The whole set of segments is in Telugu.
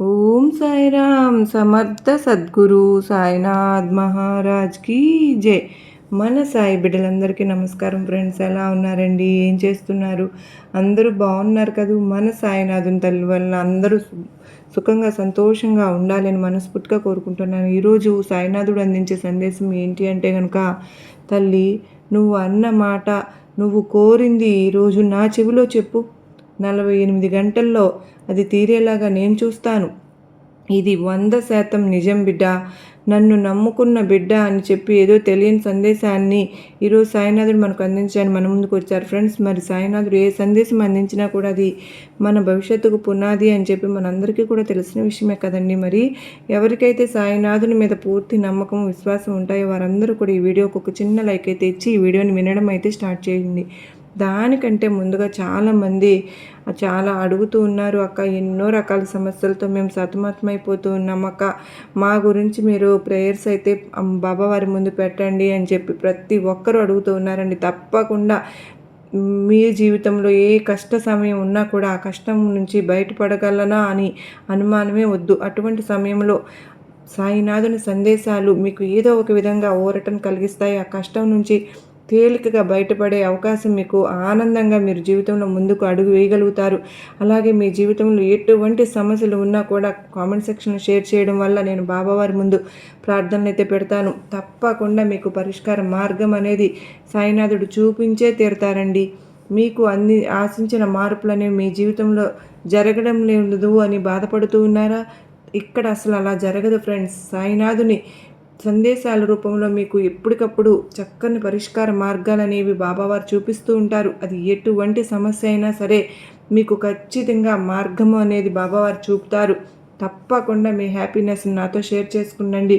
ఓం సాయిరామ్ సమర్థ సద్గురు సాయినాథ్ మహారాజ్కి జై. మన సాయి బిడ్డలందరికీ నమస్కారం ఫ్రెండ్స్ ఎలా ఉన్నారండి? ఏం చేస్తున్నారు? అందరూ బాగున్నారు కదా? మన సాయినాథుని తల్లి వల్ల అందరూ సుఖంగా సంతోషంగా ఉండాలని మనస్ఫూర్తిగా కోరుకుంటున్నాను. ఈరోజు సాయినాథుడు అందించే సందేశం ఏంటి అంటే కనుక తల్లి నువ్వు అన్న మాట నువ్వు కోరింది ఈరోజు నా చెవిలో చెప్పు. నలభై ఎనిమిది గంటల్లో అది తీరేలాగా నేను చూస్తాను. ఇది వంద శాతం నిజం బిడ్డ. నన్ను నమ్ముకున్న బిడ్డ అని చెప్పి ఏదో తెలియని సందేశాన్ని ఈరోజు సాయినాథుడు మనకు అందించాను మన ముందుకు వచ్చారు ఫ్రెండ్స్. మరి సాయినాథుడు ఏ సందేశం అందించినా కూడా అది మన భవిష్యత్తుకు పునాది అని చెప్పి మనందరికీ కూడా తెలిసిన విషయమే కదండి. మరి ఎవరికైతే సాయినాథుని మీద పూర్తి నమ్మకం విశ్వాసం ఉంటాయో వారందరూ కూడా ఈ వీడియోకి ఒక చిన్న లైక్ అయితే ఇచ్చి ఈ వీడియోని వినడం అయితే స్టార్ట్ చేయండి. దానికంటే ముందుగా చాలామంది చాలా అడుగుతూ ఉన్నారు అక్క ఎన్నో రకాల సమస్యలతో మేము సతమతమైపోతూ ఉన్నాం. అక్క మా గురించి మీరు ప్రేయర్స్ అయితే బాబావారి బాబా వారి ముందు పెట్టండి అని చెప్పి ప్రతి ఒక్కరూ అడుగుతూ ఉన్నారండి. తప్పకుండా మీ జీవితంలో ఏ కష్ట సమయం ఉన్నా కూడా ఆ కష్టం నుంచి బయటపడగలనా అని అనుమానమే వద్దు. అటువంటి సమయంలో సాయినాథుని సందేశాలు మీకు ఏదో ఒక విధంగా ఊరటం కలిగిస్తాయి. ఆ కష్టం నుంచి తేలికగా బయటపడే అవకాశం మీకు ఆనందంగా మీరు జీవితంలో ముందుకు అడుగు వేయగలుగుతారు. అలాగే మీ జీవితంలో ఎటువంటి సమస్యలు ఉన్నా కూడా కామెంట్ సెక్షన్లో షేర్ చేయడం వల్ల నేను బాబావారి ముందు ప్రార్థనలు అయితే పెడతాను. తప్పకుండా మీకు పరిష్కార మార్గం అనేది సాయినాథుడు చూపించే తీరుతారండి. మీకు అన్ని ఆశించిన మార్పులు అనేవి మీ జీవితంలో జరగడం లేదు అని బాధపడుతూ ఉన్నారా? ఇక్కడ అసలు అలా జరగదు ఫ్రెండ్స్. సాయినాథుని సందేశాల రూపంలో మీకు ఎప్పటికప్పుడు చక్కని పరిష్కార మార్గాలు అనేవి బాబావారు చూపిస్తూ ఉంటారు. అది ఎటువంటి సమస్య అయినా సరే మీకు ఖచ్చితంగా మార్గము అనేది బాబావారు చూపుతారు. తప్పకుండా మీ హ్యాపీనెస్ నాతో షేర్ చేసుకునండి.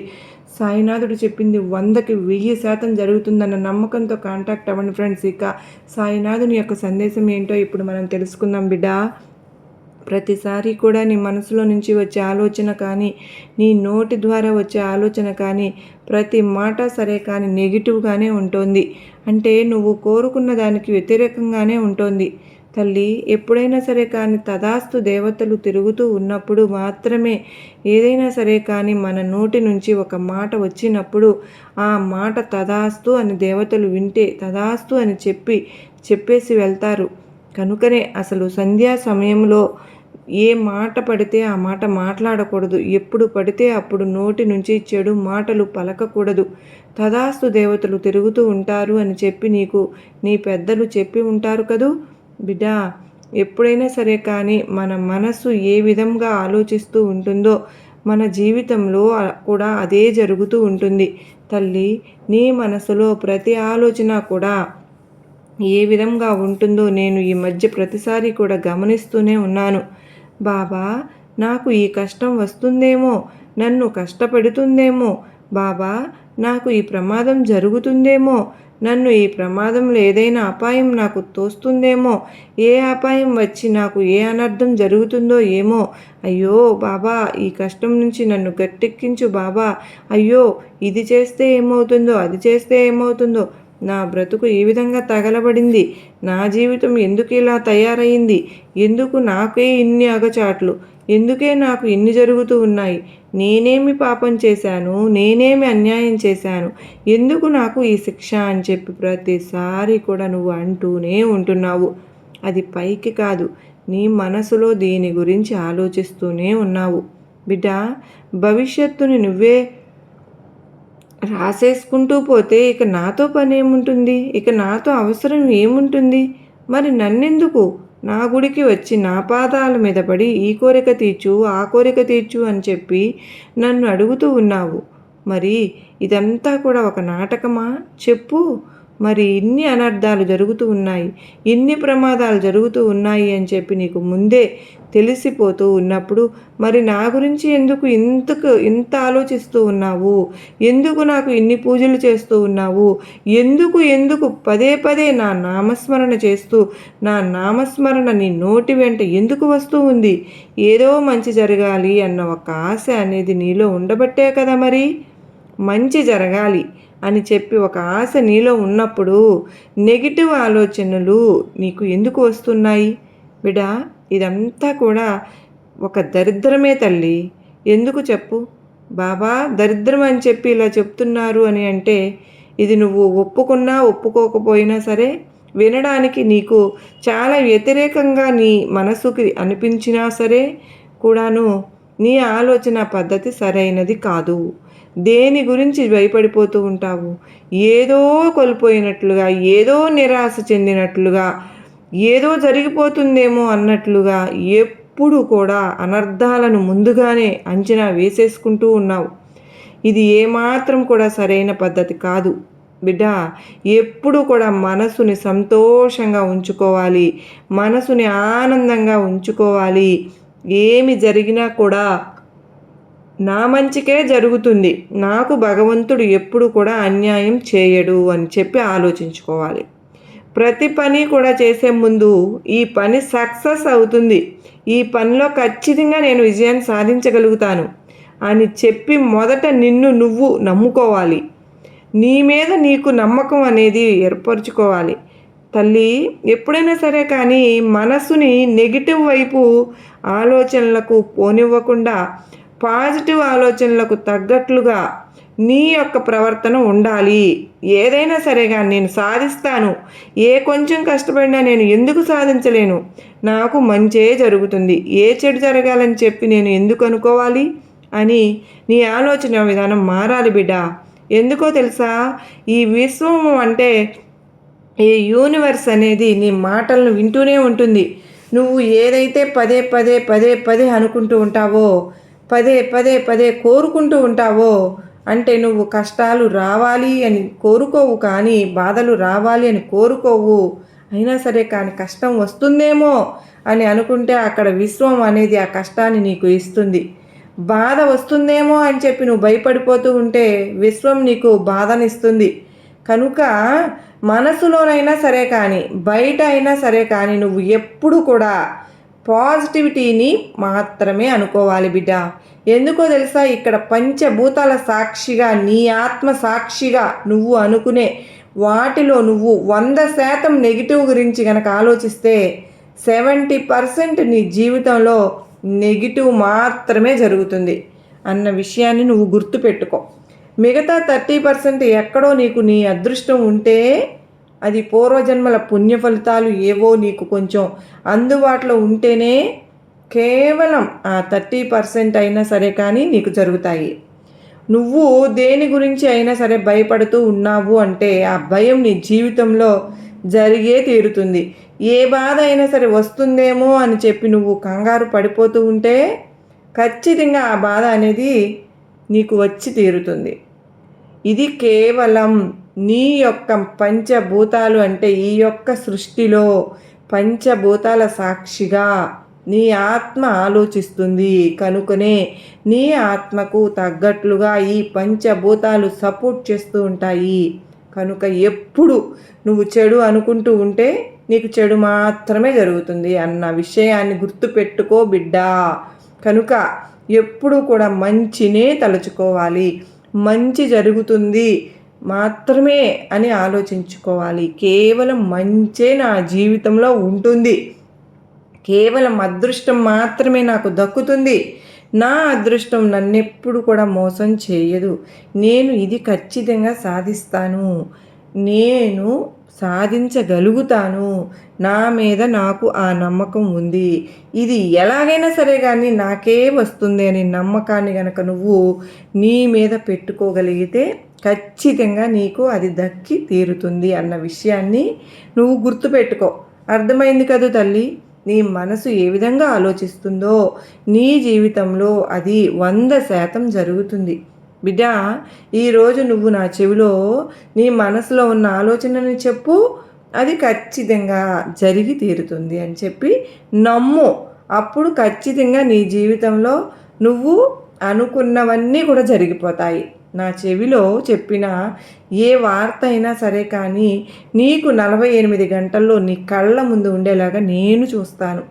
సాయినాథుడు చెప్పింది వందకి వెయ్యి శాతం జరుగుతుందన్న నమ్మకంతో కాంటాక్ట్ అవ్వండి ఫ్రెండ్స్. ఇక సాయినాథుని యొక్క సందేశం ఏంటో ఇప్పుడు మనం తెలుసుకుందాం బిడ్డా. ప్రతిసారి కూడా నీ మనసులో నుంచి వచ్చే ఆలోచన కానీ నీ నోటి ద్వారా వచ్చే ఆలోచన కానీ ప్రతి మాట సరే కానీ నెగిటివ్గానే ఉంటుంది. అంటే నువ్వు కోరుకున్న దానికి వ్యతిరేకంగానే ఉంటుంది. తల్లి ఎప్పుడైనా సరే కానీ తదాస్తు దేవతలు తిరుగుతూ ఉన్నప్పుడు మాత్రమే ఏదైనా సరే కానీ మన నోటి నుంచి ఒక మాట వచ్చినప్పుడు ఆ మాట తదాస్తు అని దేవతలు వింటే తదాస్తు అని చెప్పి చెప్పేసి వెళ్తారు. కనుకనే అసలు సంధ్యా సమయంలో ఏ మాట పడితే ఆ మాట మాట్లాడకూడదు. ఎప్పుడు పడితే అప్పుడు నోటి నుంచి చెడు మాటలు పలకకూడదు. తదాస్తు దేవతలు తిరుగుతూ ఉంటారు అని చెప్పి నీకు నీ పెద్దలు చెప్పి ఉంటారు కదూ? బిడ్డా ఎప్పుడైనా సరే కానీ మన మనస్సు ఏ విధంగా ఆలోచిస్తూ ఉంటుందో మన జీవితంలో కూడా అదే జరుగుతూ ఉంటుంది. తల్లి నీ మనసులో ప్రతి ఆలోచన కూడా ఏ విధంగా ఉంటుందో నేను ఈ మధ్య ప్రతిసారి కూడా గమనిస్తూనే ఉన్నాను. బాబా నాకు ఈ కష్టం వస్తుందేమో నన్ను కష్టపెడుతుందేమో. బాబా నాకు ఈ ప్రమాదం జరుగుతుందేమో నన్ను ఈ ప్రమాదంలో ఏదైనా అపాయం నాకు తోస్తుందేమో ఏ అపాయం వచ్చి నాకు ఏ అనర్థం జరుగుతుందో ఏమో. అయ్యో బాబా ఈ కష్టం నుంచి నన్ను గట్టెక్కించు బాబా. అయ్యో ఇది చేస్తే ఏమవుతుందో అది చేస్తే ఏమవుతుందో. నా బ్రతుకు ఈ విధంగా తగలబడింది. నా జీవితం ఎందుకు ఇలా తయారైంది? ఎందుకు నాకే ఇన్ని అగచాట్లు? ఎందుకే నాకు ఇన్ని జరుగుతూ ఉన్నాయి? నేనేమి పాపం చేశాను? నేనేమి అన్యాయం చేశాను? ఎందుకు నాకు ఈ శిక్ష అని చెప్పి ప్రతిసారి కూడా నువ్వు అంటూనే ఉంటున్నావు. అది పైకి కాదు. నీ మనసులో దీని గురించి ఆలోచిస్తూనే ఉన్నావు. బిడ్డ భవిష్యత్తుని నువ్వే రాసేసుకుంటూ పోతే ఇక నాతో పని ఏముంటుంది ఇక నాతో అవసరం ఏముంటుంది? మరి నన్నెందుకు? నా గుడికి వచ్చి నా పాదాల మీద పడి ఈ కోరిక తీర్చు ఆ కోరిక తీర్చు అని చెప్పి నన్ను అడుగుతూ ఉన్నావు. మరి ఇదంతా కూడా ఒక నాటకమా? చెప్పు. మరి ఇన్ని అనర్థాలు జరుగుతూ ఉన్నాయి ఇన్ని ప్రమాదాలు జరుగుతూ ఉన్నాయి అని చెప్పి నీకు ముందే తెలిసిపోతూ ఉన్నప్పుడు మరి నా గురించి ఎందుకు ఇంతకు ఇంత ఆలోచిస్తూ ఉన్నావు? ఎందుకు నాకు ఇన్ని పూజలు చేస్తూ ఉన్నావు? ఎందుకు ఎందుకు పదే పదే నా నామస్మరణ చేస్తూ నా నామస్మరణ నీ నోటి వెంట ఎందుకు వస్తూ ఉంది? ఏదో మంచి జరగాలి అన్న ఒక ఆశ అనేది నీలో ఉండబట్టే కదా మరి? మంచి జరగాలి. అని చెప్పి ఒక ఆశ నీలో ఉన్నప్పుడు నెగిటివ్ ఆలోచనలు నీకు ఎందుకు వస్తున్నాయి? బిడా ఇదంతా కూడా ఒక దరిద్రమే తల్లి. ఎందుకు చెప్పు? బాబా దరిద్రం అని చెప్పి ఇలా చెప్తున్నారు అని అంటే ఇది నువ్వు ఒప్పుకున్నా ఒప్పుకోకపోయినా సరే వినడానికి నీకు చాలా వ్యతిరేకంగా నీ మనసుకి అనిపించినా సరే కూడాను నీ ఆలోచన పద్ధతి సరైనది కాదు. దేని గురించి భయపడిపోతూ ఉంటావు? ఏదో కోల్పోయినట్లుగా ఏదో నిరాశ చెందినట్లుగా ఏదో జరిగిపోతుందేమో అన్నట్లుగా ఎప్పుడు కూడా అనర్థాలను ముందుగానే అంచనా వేసేసుకుంటూ ఉన్నావు. ఇది ఏమాత్రం కూడా సరైన పద్ధతి కాదు. బిడ్డ ఎప్పుడు కూడా మనసుని సంతోషంగా ఉంచుకోవాలి. మనసుని ఆనందంగా ఉంచుకోవాలి. ఏమి జరిగినా కూడా నా మంచికే జరుగుతుంది. నాకు భగవంతుడు ఎప్పుడు కూడా అన్యాయం చేయడు అని చెప్పి ఆలోచించుకోవాలి. ప్రతి పని కూడా చేసే ముందు ఈ పని సక్సెస్ అవుతుంది. ఈ పనిలో ఖచ్చితంగా నేను విజయాన్ని సాధించగలుగుతాను అని చెప్పి మొదట నిన్ను నువ్వు నమ్ముకోవాలి. నీ మీద నీకు నమ్మకం అనేది ఏర్పరచుకోవాలి. తల్లి ఎప్పుడైనా సరే కానీ మనసుని నెగిటివ్ వైపు ఆలోచనలకు పోనివ్వకుండా పాజిటివ్ ఆలోచనలకు తగ్గట్లుగా నీ యొక్క ప్రవర్తన ఉండాలి. ఏదైనా సరే కానీ నేను సాధిస్తాను. ఏ కొంచెం కష్టపడినా నేను ఎందుకు సాధించలేను? నాకు మంచే జరుగుతుంది. ఏ చెడు జరగాలని చెప్పి నేను ఎందుకు అనుకోవాలి? అని నీ ఆలోచన విధానం మారాలి బిడ్డ. ఎందుకో తెలుసా? ఈ విశ్వం అంటే ఈ యూనివర్స్ అనేది నీ మాటలను వింటూనే ఉంటుంది. నువ్వు ఏదైతే పదే పదే పదే పదే అనుకుంటూ ఉంటావో పదే పదే పదే కోరుకుంటూ ఉంటావో అంటే నువ్వు కష్టాలు రావాలి అని కోరుకోవు కానీ బాధలు రావాలి అని కోరుకోవు. అయినా సరే కానీ కష్టం వస్తుందేమో అని అనుకుంటే అక్కడ విశ్వం అనేది ఆ కష్టాన్ని నీకు ఇస్తుంది. బాధ వస్తుందేమో అని చెప్పి నువ్వు భయపడిపోతూ ఉంటే విశ్వం నీకు బాధనిస్తుంది. కనుక మనసులోనైనా సరే కానీ బయట అయినా సరే కానీ నువ్వు ఎప్పుడు కూడా పాజిటివిటీని మాత్రమే అనుకోవాలి బిడ్డ. ఎందుకో తెలుసా? ఇక్కడ పంచభూతాల సాక్షిగా నీ ఆత్మ సాక్షిగా నువ్వు అనుకునే వాటిలో నువ్వు వంద శాతం నెగిటివ్ గురించి కనుక ఆలోచిస్తే సెవెంటీ పర్సెంట్ నీ జీవితంలో నెగిటివ్ మాత్రమే జరుగుతుంది అన్న విషయాన్ని నువ్వు గుర్తుపెట్టుకో. మిగతా థర్టీ పర్సెంట్ ఎక్కడో నీకు నీ అదృష్టం ఉంటే అది పూర్వజన్మల పుణ్య ఫలితాలు ఏవో నీకు కొంచెం అందుబాటులో ఉంటేనే కేవలం ఆ థర్టీ పర్సెంట్ అయినా సరే కానీ నీకు జరుగుతాయి. నువ్వు దేని గురించి అయినా సరే భయపడుతూ ఉన్నావు అంటే ఆ భయం నీ జీవితంలో జరిగే తీరుతుంది. ఏ బాధ అయినా సరే వస్తుందేమో అని చెప్పి నువ్వు కంగారు పడిపోతూ ఉంటే ఖచ్చితంగా ఆ బాధ అనేది నీకు వచ్చి తీరుతుంది. ఇది కేవలం నీ యొక్క పంచభూతాలు అంటే ఈ యొక్క సృష్టిలో పంచభూతాల సాక్షిగా నీ ఆత్మ ఆలోచిస్తుంది. కనుకనే నీ ఆత్మకు తగ్గట్లుగా ఈ పంచభూతాలు సపోర్ట్ చేస్తూ ఉంటాయి. కనుక ఎప్పుడు నువ్వు చెడు అనుకుంటూ ఉంటే నీకు చెడు మాత్రమే జరుగుతుంది అన్న విషయాన్ని గుర్తుపెట్టుకో బిడ్డా. కనుక ఎప్పుడు కూడా మంచినే తలుచుకోవాలి. మంచి జరుగుతుంది. మాత్రమే అని ఆలోచించుకోవాలి. కేవలం మంచే నా జీవితంలో ఉంటుంది. కేవలం అదృష్టం మాత్రమే నాకు దక్కుతుంది. నా అదృష్టం నన్నెప్పుడు కూడా మోసం చేయదు. నేను ఇది ఖచ్చితంగా సాధిస్తాను. నేను సాధించగలుగుతాను. నా మీద నాకు ఆ నమ్మకం ఉంది. ఇది ఎలాగైనా సరే కానీ నాకే వస్తుంది అనే నమ్మకాన్ని గనక నువ్వు నీ మీద పెట్టుకోగలిగితే ఖచ్చితంగా నీకు అది దక్కి తీరుతుంది అన్న విషయాన్ని నువ్వు గుర్తుపెట్టుకో. అర్థమైంది కదా తల్లి? నీ మనసు ఏ విధంగా ఆలోచిస్తుందో నీ జీవితంలో అది వంద శాతం జరుగుతుంది. బిడ్డ ఈరోజు నువ్వు నా చెవిలో నీ మనసులో ఉన్న ఆలోచనని చెప్పు అది ఖచ్చితంగా జరిగి తీరుతుంది అని చెప్పి నమ్ము. అప్పుడు ఖచ్చితంగా నీ జీవితంలో నువ్వు అనుకున్నవన్నీ కూడా జరిగిపోతాయి. నా చెవిలో చెప్పిన ఏ వార్త అయినా సరే కానీ నీకు నలభై ఎనిమిది గంటల్లో నీ కళ్ళ ముందు ఉండేలాగా నేను చూస్తాను.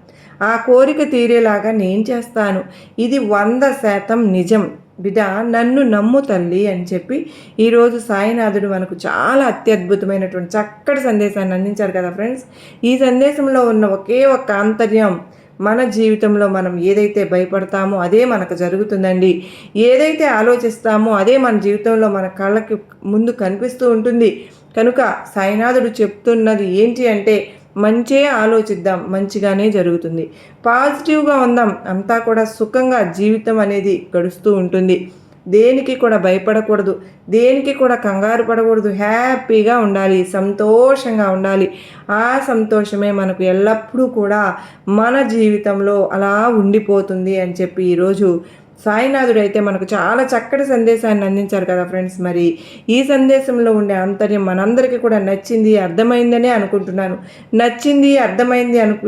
ఆ కోరిక తీరేలాగా నేను చేస్తాను. ఇది వంద శాతం నిజం. బిడ్డ నన్ను నమ్ము తల్లి అని చెప్పి ఈరోజు సాయినాథుడు మనకు చాలా అత్యద్భుతమైనటువంటి చక్కటి సందేశాన్ని అందించారు కదా ఫ్రెండ్స్. ఈ సందేశంలో ఉన్న ఒకే ఒక్క ఆంతర్యం మన జీవితంలో మనం ఏదైతే భయపడతామో అదే మనకు జరుగుతుందండి. ఏదైతే ఆలోచిస్తామో అదే మన జీవితంలో మన కళ్ళకి ముందు కనిపిస్తూ ఉంటుంది. కనుక సాయినాథుడు చెప్తున్నది ఏంటి అంటే మంచే ఆలోచిద్దాం మంచిగానే జరుగుతుంది. పాజిటివ్గా ఉందాం అంతా కూడా సుఖంగా జీవితం అనేది గడుస్తూ ఉంటుంది. దేనికి కూడా భయపడకూడదు దేనికి కూడా కంగారు పడకూడదు. హ్యాపీగా ఉండాలి సంతోషంగా ఉండాలి. ఆ సంతోషమే మనకు ఎల్లప్పుడూ కూడా మన జీవితంలో అలా ఉండిపోతుంది అని చెప్పి ఈరోజు సాయినాథుడు అయితే మనకు చాలా చక్కటి సందేశాన్ని అందించారు కదా ఫ్రెండ్స్ మరి. ఈ సందేశంలో ఉండే ఆంతర్యం మనందరికీ కూడా నచ్చింది అర్థమైందనే అనుకుంటున్నాను. నచ్చింది అర్థమైంది అనుకు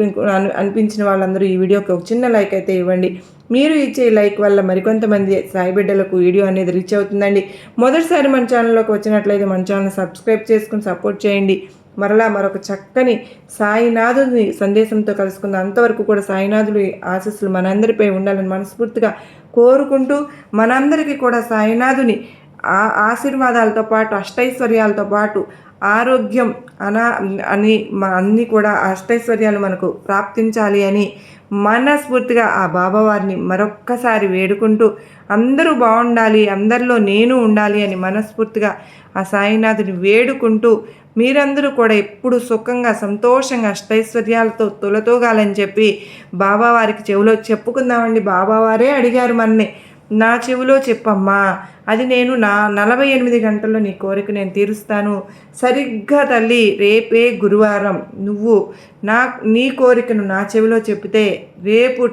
అనిపించిన వాళ్ళందరూ ఈ వీడియోకి ఒక చిన్న లైక్ అయితే ఇవ్వండి. మీరు ఇచ్చే లైక్ వల్ల మరికొంతమంది సాయి బిడ్డలకు వీడియో అనేది రీచ్ అవుతుందండి. మొదటిసారి మన ఛానల్లోకి వచ్చినట్లయితే మన ఛానల్ సబ్స్క్రైబ్ చేసుకుని సపోర్ట్ చేయండి. మరలా మరొక చక్కని సాయినాథుని సందేశంతో కలుసుకుందాం. అంతవరకు కూడా సాయినాథుడి ఆశస్సులు మనందరిపై ఉండాలని మనస్ఫూర్తిగా కోరుకుంటూ మనందరికీ కూడా సాయినాథుని ఆ ఆశీర్వాదాలతో పాటు అష్టైశ్వర్యాలతో పాటు ఆరోగ్యం అనా అని అన్నీ కూడా అష్టైశ్వర్యాలు మనకు ప్రాప్తించాలి అని మనస్ఫూర్తిగా ఆ బాబావారిని మరొక్కసారి వేడుకుంటూ అందరూ బాగుండాలి అందరిలో నేను ఉండాలి అని మనస్ఫూర్తిగా ఆ సాయినాథుని వేడుకుంటూ మీరందరూ కూడా ఎప్పుడు సుఖంగా సంతోషంగా అష్టైశ్వర్యాలతో తొలతోగాలని చెప్పి బాబావారికి చెవిలో చెప్పుకుందామండి. బాబావారే అడిగారు మనని. నా చెవిలో చెప్పమ్మా. అది నేను నా నలభై ఎనిమిది గంటల్లో నీ కోరిక నేను తీరుస్తాను. సరిగ్గా తల్లి రేపే గురువారం. నువ్వు నా నీ కోరికను నా చెవిలో చెప్తే రేపు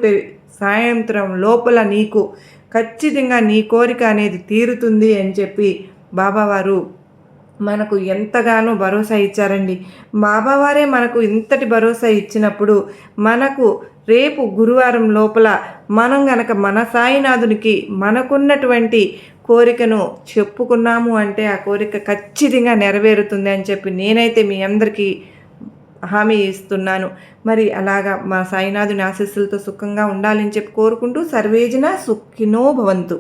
సాయంత్రం లోపల నీకు ఖచ్చితంగా నీ కోరిక అనేది తీరుతుంది అని చెప్పి బాబావారు మనకు ఎంతగానో భరోసా ఇచ్చారండి. బాబావారే మనకు ఇంతటి భరోసా ఇచ్చినప్పుడు మనకు రేపు గురువారం లోపల మనం గనక మన సాయినాథునికి మనకున్నటువంటి కోరికను చెప్పుకున్నాము అంటే ఆ కోరిక ఖచ్చితంగా నెరవేరుతుంది అని చెప్పి నేనైతే మీ అందరికీ హామీ ఇస్తున్నాను. మరి అలాగా మా సాయినాథుని ఆశీస్సులతో సుఖంగా ఉండాలని చెప్పి కోరుకుంటూ సర్వేజన సుఖినో భవంతు.